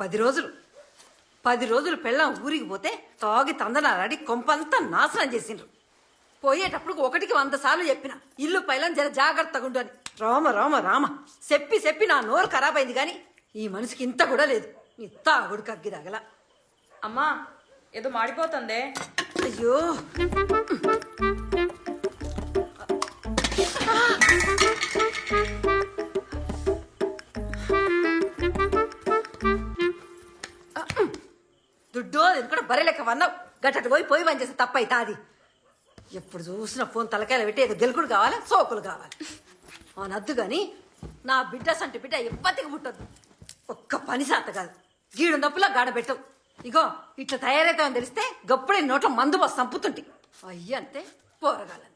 పది రోజులు. పది రోజులు పెళ్ళం ఊరికి పోతే తాగి తందనాలాడి కొంపంతా నాశనం చేసిండ్రు. పోయేటప్పుడు ఒకటికి వంద సార్లు చెప్పిన ఇల్లు పైలం జర జాగ్రత్తగా ఉండు అని. రామ రామ రామ చెప్పి చెప్పి నా నోరు ఖరాబ్ అయింది కానీ ఈ మనిషికి ఇంత కూడా లేదు. ఇంత ఆగుడు కగ్గి తగల. అమ్మా ఏదో మాడిపోతుందే. అయ్యో. అన్నావు. బర్రె గట్టటి పోయి పోయి పని చేస్తే తప్పైతే అది. ఎప్పుడు చూసిన ఫోన్ తలకాయలు పెట్టి ఏదో గెలుకుడు కావాలి సోకులు కావాలి. అనద్దు కానీ నా బిడ్డ సంటి బిడ్డ ఎప్పటికి పుట్టద్దు. ఒక్క పని శాత కాదు. గీడు నొప్పులా గాడబెట్టవు ఇగో ఇట్లా తయారైతామని తెలిస్తే గప్పుడే నోట్ల మందు బస్ సంపుతుంటి అయ్యి అంతే పోరగాలంతే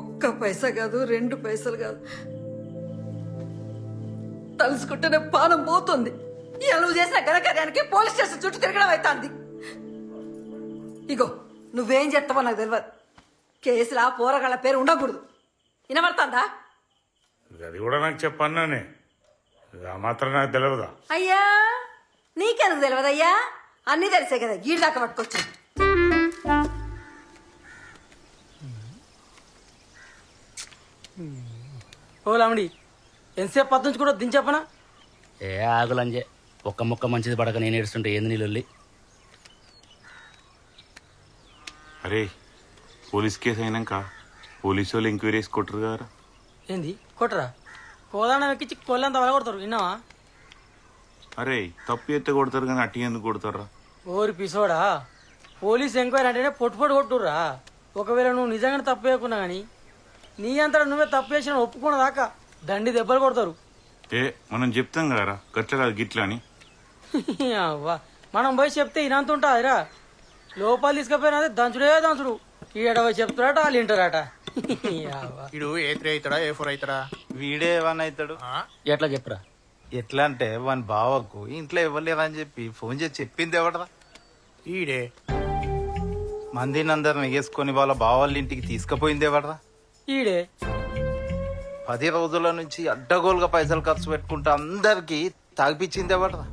ఒక్క పైసా కాదు రెండు పైసలు కాదు. తలుసుకుంటేనే పానం పోతుంది. ఇవాళ నువ్వు చేసిన ఘనకార్యానికి పోలీస్ స్టేషన్ చుట్టూ తిరగడం అవుతుంది ఇగో నువ్వేం చేస్తావో నాకు తెలియదు కేసులా పోరగాళ్ళ పేరు ఉండకూడదు. వినబడుతుందా? అది కూడా నాకు చెప్పన్నానే ఆ మాత్రం నాకు తెలియదా అయ్యా నీకెందుకు తెలియదు అయ్యా? అన్నీ తెలిసే కదా గీడి దాకా పట్టుకొచ్చు ఓ లామిడి ఎంతసేపు పద్దు నుంచి కూడా దించప్పనా ఏ ఆగులంజే ఒక్క ముక్క మంచిది పడక నేను ఏడుస్తుంటే ఏంది నీళ్ళు అరే పోలీస్ కేసు అయినాక పోలీసు వాళ్ళు ఎంక్వైరీ వేసి కొట్టరు కదా ఏంది? కొట్టరా? కోదానం ఎక్కించి కొల్లంత వల కొడతారు విన్నావా? అరే తప్పు ఎత్తే కొడతారు కానీ అట్టి ఎందుకు కొడతారా ఓరి పిసోడా పోలీస్ ఎంక్వైరీ అంటేనే పొట్టు పొట్టు కొట్టుర్రా. ఒకవేళ నువ్వు నిజంగానే తప్పు చేయకున్నా కానీ నీ అంతటా నువ్వే తప్పు చేసిన ఒప్పుకున్న దాకా. దండి దెబ్బలు కొడతారు. ఏ మనం చెప్తాం కదరా గట్ల కాదు గిట్ల అని. అవ్వా మనం పోయి చెప్తే ఇనంత ఉంటుందిరా. లోపల తీసుకుపోయినా దంచుడే దంచుడు. ఈడ పోయి చెప్తారట వాళ్ళు వింటారట. ఇడు ఏ త్రీ అవుతాడా ఏ ఫోర్ అవుతాడా? వీడే వన్ అవుతాడు. ఎట్లా చెప్పురా? ఎట్లా అంటే వాని బావకు ఇంట్లో ఇవ్వలేదని చెప్పి ఫోన్ చేసి చెప్పింది ఎవడరా? ఈడే. మందిని అందరిని వేసుకొని వాళ్ళ బావాళ్ళ ఇంటికి తీసుకుపోయింది ఎవడరా? ఈడే. పది రోజుల నుంచి అడ్డగోలుగా పైసలు ఖర్చు పెట్టుకుంటూ అందరికి తాగిపించింది ఎవడరా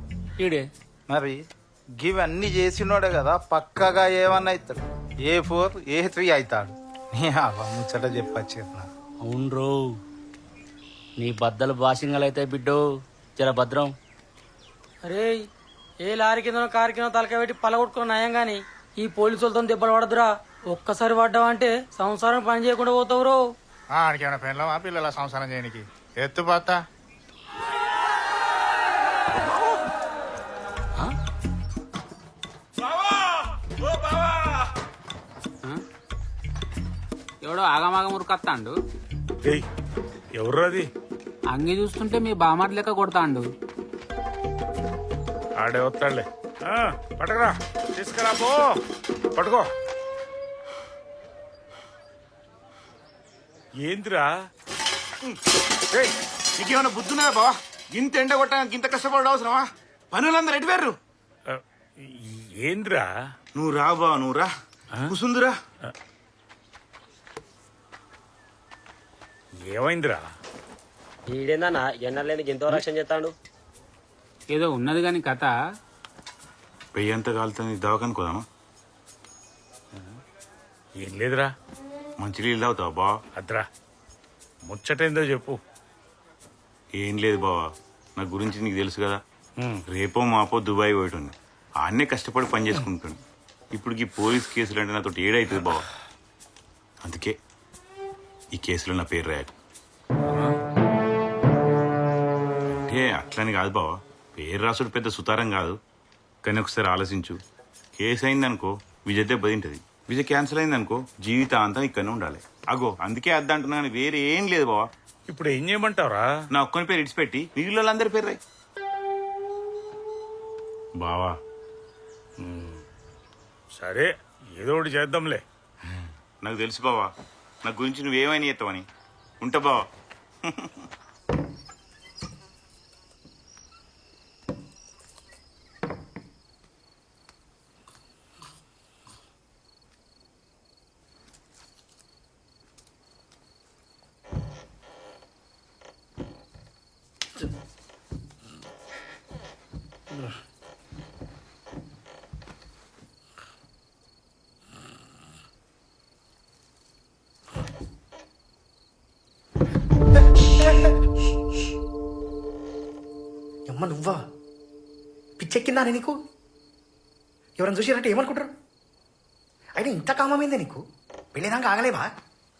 ఈడే. మరి గివన్నీ చేసినోడే కదా పక్కగా ఏమన్నా అవుతాడు ఏ ఫోర్ ఏ త్రీ అవుతాడు ముచ్చట చెప్పచ్చు అవునరో నీ బద్దలు బాసింగలు అయితే బిడ్డో. జర భద్రం. అరే ఏ లారీ కిందనో కారు కింద తలకాయ పెట్టి పలగొట్టుకున్న నయం గాని ఈ పోలీసులతో దెబ్బలు పడదురా ఒక్కసారి పడ్డావంటే సంసారం పని చేయకుండా పోతావురో ఆడికి ఏమైనా పెళ్ళమా పిల్లల సంసారం చేయనికి. ఎత్తు పాత. ఎవడో ఆగమాగం ఉరకత్తాండు. ఏయ్ ఎవర్రది అంగి చూస్తుంటే మీ బామార్ లెక్క కొడతాండు. ఆడే వస్తాడులే. ఆ, పట్టుకురా. తీసుకురా పో. పట్టుకో. ఏందిరా? ఏయ్, నీకేమైనా బుద్ధున్నదా బావా? ఇంత ఎండ కొట్టడానికి ఇంత కష్టపడడం అవసరమా? పనులందరూ ఎటువేర్రు? ఏందిరా? నువ్వు రా బావ నువ్వు రా. కుసుందురా. ఏమైందిరా? ఈడేందన్నా ఎన్నలేని ఎంతో రక్షణ చేస్తాడు? ఏదో ఉన్నది గాని కథ. పెయ్యి అంతా కాలుతుంది దవాఖానికి పోదామా? ఏం లేదురా. మంచి నీళ్ళు తాగుతావా బావా అద్రా. ముచ్చటేందో చెప్పు. ఏం లేదు బావా. నా గురించి నీకు తెలుసు కదా. రేపో మాపో దుబాయ్ పోయేటోండి ఆడనే కష్టపడి పని చేసుకుంటాను ఇప్పుడు ఈ పోలీస్ కేసులు అంటే నాతో ఏడైతుంది బావా. అందుకే ఈ కేసులో నా పేరు రాయకు అంటే అట్లని కాదు బావా. పేరు రాసుడు పెద్ద సుతారం కాదు. కానీ ఒకసారి ఆలోచించు. కేసు అయిందనుకో విజయ్ దెబ్బతింటది. విజయ్ క్యాన్సిల్ అయిందనుకో జీవితాంతం ఇక్కడనే ఉండాలి. అగో అందుకే అద్దంటున్నా కానీ వేరే ఏం లేదు బావా. ఇప్పుడు ఏం చేయమంటావురా? నా ఒక్కని పేరు ఇడిచిపెట్టి మిగిలిన వాళ్ళందరి పేరు రాయి. బావా సరే ఏదో ఒకటి చేద్దాంలే. నాకు తెలుసు బావా నా గురించి నువ్వేమైనా ఎత్తవని ఉంటా బావా. అని నీకు? ఎవరైనా చూసిరంటే ఏమనుకుంటారు? అయినా ఇంత కామమైందే నీకు? పెళ్ళిదాకా ఆగలేవా?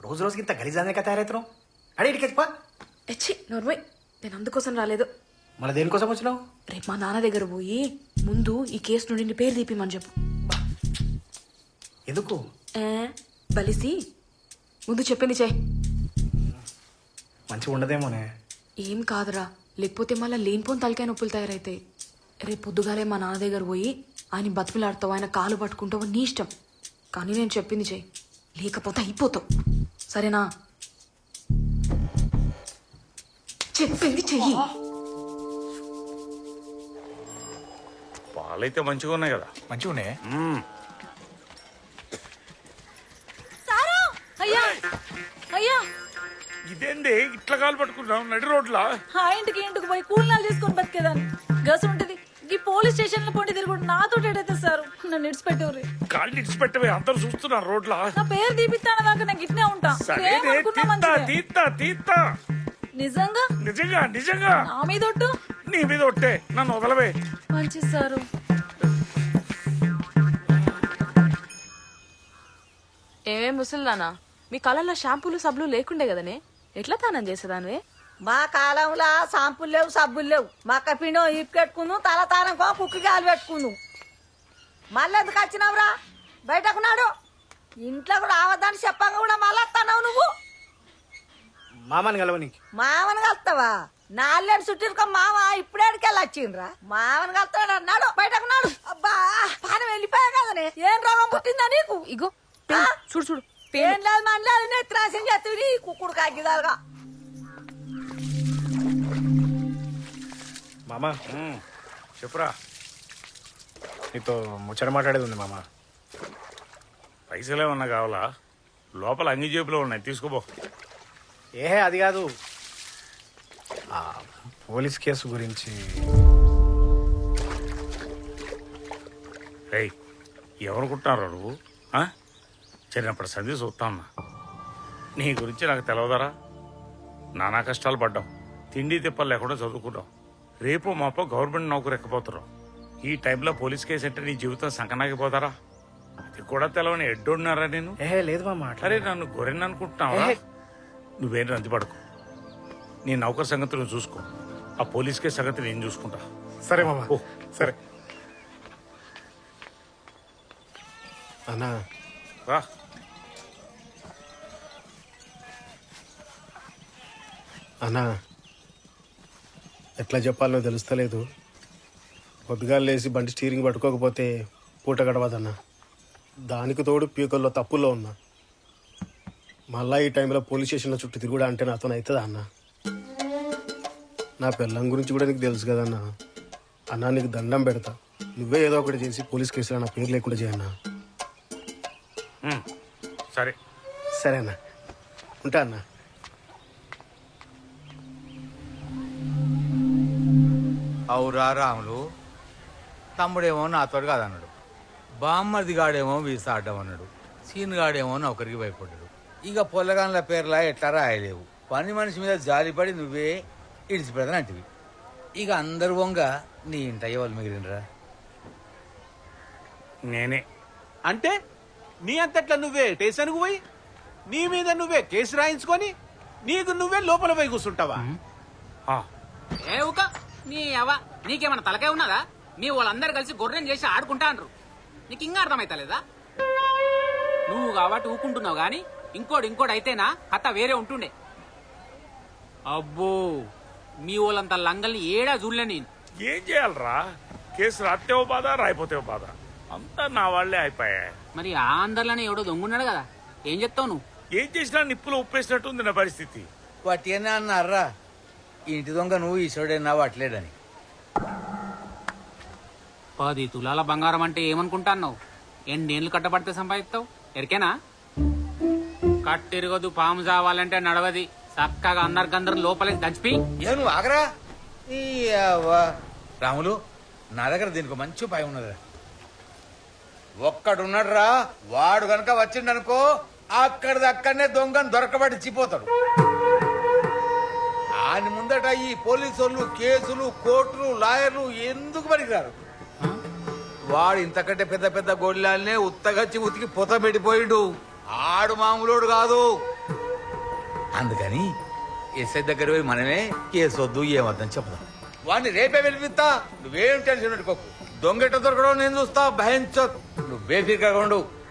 రోజు రోజుకి ఇంత గలీజానే తయారవుతున్నావు? అడే ఇటుకి పా ఎచ్చి నోర్మయ్ నేను అందుకోసం రాలేదు. మళ్ళీ దేనికోసం వచ్చినావు? రేపు మా నాన్న దగ్గర పోయి ముందు ఈ కేసు నుండి నీ పేరు తీపిమని చెప్పు. ఎందుకు? బలిసి ముందు చెప్పింది చేయి. మంచిగా ఉండదేమోనే. ఏం కాదురా లేకపోతే మళ్ళీ లేనిపోని తలకాయ నొప్పులు తయారైతాయి. రేపు పొద్దుగాలే మా నాన్న దగ్గర పోయి ఆయన బతుకులాడతావు ఆయన కాలు పట్టుకుంటావు నీ ఇష్టం. కానీ నేను చెప్పింది చెయ్యి లేకపోతే అయిపోతావు. సరేనా? చెప్పింది చెయ్యి. పాలైతే మంచిగా ఉన్నాయి కదా. మంచిగా ఉన్నాయి. అయ్యా! అయ్యా! ఇదేంది? ఇట్లా కాలు పట్టుకుంటాం నడి రోడ్లా? ఆ ఇంటికి ఇంటికి పోయి కూలినాలు చేసుకొని బతికేదాన్ని. గసు ఉంటుంది పోలీస్ స్టేషన్లో పొండి తిరుగుడు నాతో ఏడైతే సార్. నన్ను ఇడిచిపెట్టేవారు. కాళ్ళు ఇడిచిపెట్టవే అందరు చూస్తున్నారు రోడ్లా. నా పేరు తీపిస్తాను దాకా నాకు ఇట్నే ఉంటా. సరే తీత్తా మంచిదే. తీత్తా తీత్తా. నిజంగా? నిజంగా నిజంగా. నా మీద ఒట్టు? నీ మీద ఒట్టే నన్ను వదలవే. మంచి సారు. ఏమే ముసలిదానా? మీ కళల్లో షాంపూలు సబ్బులు లేకుండే కదనే? ఎట్లా తానం చేసేదానివే? మా కాలంలో సాంపులు లేవు సబ్బులు లేవు. మక్క పిండం ఇప్పు పెట్టుకుందు తల తారంకో కుక్కి గాలి పెట్టుకుందు. మళ్ళీ ఎందుకు వచ్చినావురా? బయటకున్నాడు ఇంట్లో కూడా రావద్దని చెప్పంగా కూడా మళ్ళీ వస్తున్నావు నువ్వు. మామని కలవనికి మామని కలుస్తావా? నాలుగేడు చుట్టూ మామ ఇప్పుడేడికి వెళ్ళి వచ్చిండ్రా. మామని కలుస్తాడు అన్నాడు బయటకున్నాడు అబ్బా పానం వెళ్ళిపోయా కదనే. ఏం రోగం పుట్టిందా నీకు? ఇగో? చూడు చూడు ఏం లేదు మన లేదు నెత్తిరాసం చేస్తుంది కుక్కుడు కాగిదాలుగా మామ. చెప్పురా. నీతో ముచ్చట మాట్లాడేది ఉంది మామ. పైసలు ఏమన్నా కావాలా? లోపల అంగి జేబులో ఉన్నాయి. తీసుకోబో ఏ అది కాదు. ఆ, పోలీస్ కేసు గురించి. రేయ్ ఎవరుకుంటున్నారో నువ్వు? ఆ? చిన్నప్పటి సంధి చూస్తాన్నా నీ గురించి నాకు తెలవదరా? నానా కష్టాలు పడ్డాం. తిండి తిప్పలు లేకుండా చదువుకున్నాం. రేపు మాప గవర్నమెంట్ నౌకరు ఎక్కపోతున్నాం ఈ టైంలో పోలీస్ కేసు అంటే నీ జీవితం సంకనాగిపోతారా? అది కూడా తెలవని ఎడ్డున్నారా నేను? ఏ లేదు మామ అట్లా అరే నన్ను గొర్రెని అనుకుంటున్నావా? నువ్వేం రంది పడకు. నీ నౌకర్ సంగతి నువ్వు చూసుకో. ఆ పోలీస్ కేసు సంగతి నేను చూసుకుంటా. సరే మామ. ఓ. సరే. అన్నా. రా. అన్నా. ఎట్లా చెప్పాలో తెలుస్తలేదు. పొద్దుగాలు లేచి బండి స్టీరింగ్ పట్టుకోకపోతే పూట గడవదన్నా. దానికి తోడు పీకల్లో తప్పుల్లో ఉన్నా. మళ్ళా ఈ టైంలో పోలీస్ స్టేషన్లో చుట్టూ తిరుగుడా అంటే నాతో అవుతుందా అన్న? నా పిల్లం గురించి కూడా నీకు తెలుసు కదన్నా అన్నా. నీకు దండం పెడతా. నువ్వే ఏదో ఒకటి చేసి పోలీస్ కేసులో నా పేరు లేకుండా చేయన్నా. సరే. సరేనా. ఉంటా అన్నా. అవురా రాములు తమ్ముడేమో నాతోడు కాదన్నాడు. బామ్మర్ది గాడేమో వీసా ఆడడం అన్నాడు. సీన్ గాడేమో నౌకరికి భయపడ్డాడు. ఇక పొల్లగాన్ల పేర్లా ఎట్లా రాయలేవు. పని మనిషి మీద జాలిపడి నువ్వే ఇడిచిపెడతానంటివి ఇక అందరు వంగ నీ ఇంట ఎవరు మిగిలినరా నేనే. అంటే నీ అంతట్లా నువ్వే స్టేషన్కు పోయి నీ మీద నువ్వే కేసు రాయించుకొని నీకు నువ్వే లోపల పోయి కూర్చుంటావా? ఏ ఊక నీ అవ నీకేమన్నా తలకాయ ఉన్నదా? మీ వాళ్ళందరూ కలిసి గొర్రెం చేసి ఆడుకుంటా అంటారు నీకు ఇంకా అర్థమైతలేదా? నువ్వు కాబట్టి ఊకుంటున్నావు గాని ఇంకోటి ఇంకోటి అయితేనా కథ వేరే ఉంటుండే. అబ్బో మీ వాళ్ళంత లంగల్ని ఏడా చూడలే నేను. ఏం చేయాలరా? కేసు రాస్తే ఓ బాధ రాయిపోతే ఓ బాధ. అంతా నా వాళ్ళే అయిపోయా మరి ఆ అందరిలోనే ఎవడో దొంగున్నాడు కదా? ఏం చెప్తావు నువ్వు? ఏం చేసినా నిప్పులు ఉప్పేసినట్టు ఉంది నా పరిస్థితి. వాటినే అన్నారా? ఇంటి దొంగ నువ్వు ఈశ్వరుడైనా వాట్లేడని. పది తులాల బంగారం అంటే ఏమనుకుంటాన్నావు? ఎన్నేళ్ళు కట్టబడితే సంపాదిస్తావు? ఎరికేనా? కట్టిరగదు పాము చావాలంటే నడవది. చక్కగా అందరికందరు లోపలికి దంచిపి. ఏ నువ్వు ఆగరా? ఈ అవ్వ. రాములు నా దగ్గర దీనికి మంచి ఉపాయం ఉన్నదిరా. ఒక్కడున్నాడు రా వాడు గనక వచ్చిండనుకో అక్కడిది అక్కడనే దొంగను దొరకబడి చిపోతాడు ఆయన ముందట ఈ పోలీసు వాళ్ళు కేసులు కోర్టులు లాయర్లు ఎందుకు పనికిరారు? వాడు ఇంతకంటే పెద్ద పెద్ద గొడ్లాలనే ఉత్తగచ్చి ఉతికి పొత పెట్టిపోయిండు. ఆడు మామూలోడు కాదు. అందుకని ఎస్ఐ దగ్గర పోయి మనమే కేసొద్దు ఏమద్దని చెప్దాం. వాడిని రేపే వెళ్ళిపిస్తా నువ్వేం టెన్షన్ పెట్టుకోకు. దొంగట దొరకడం నేను చూస్తా. భయించో. నువ్వే ఫికర్ ఉండు.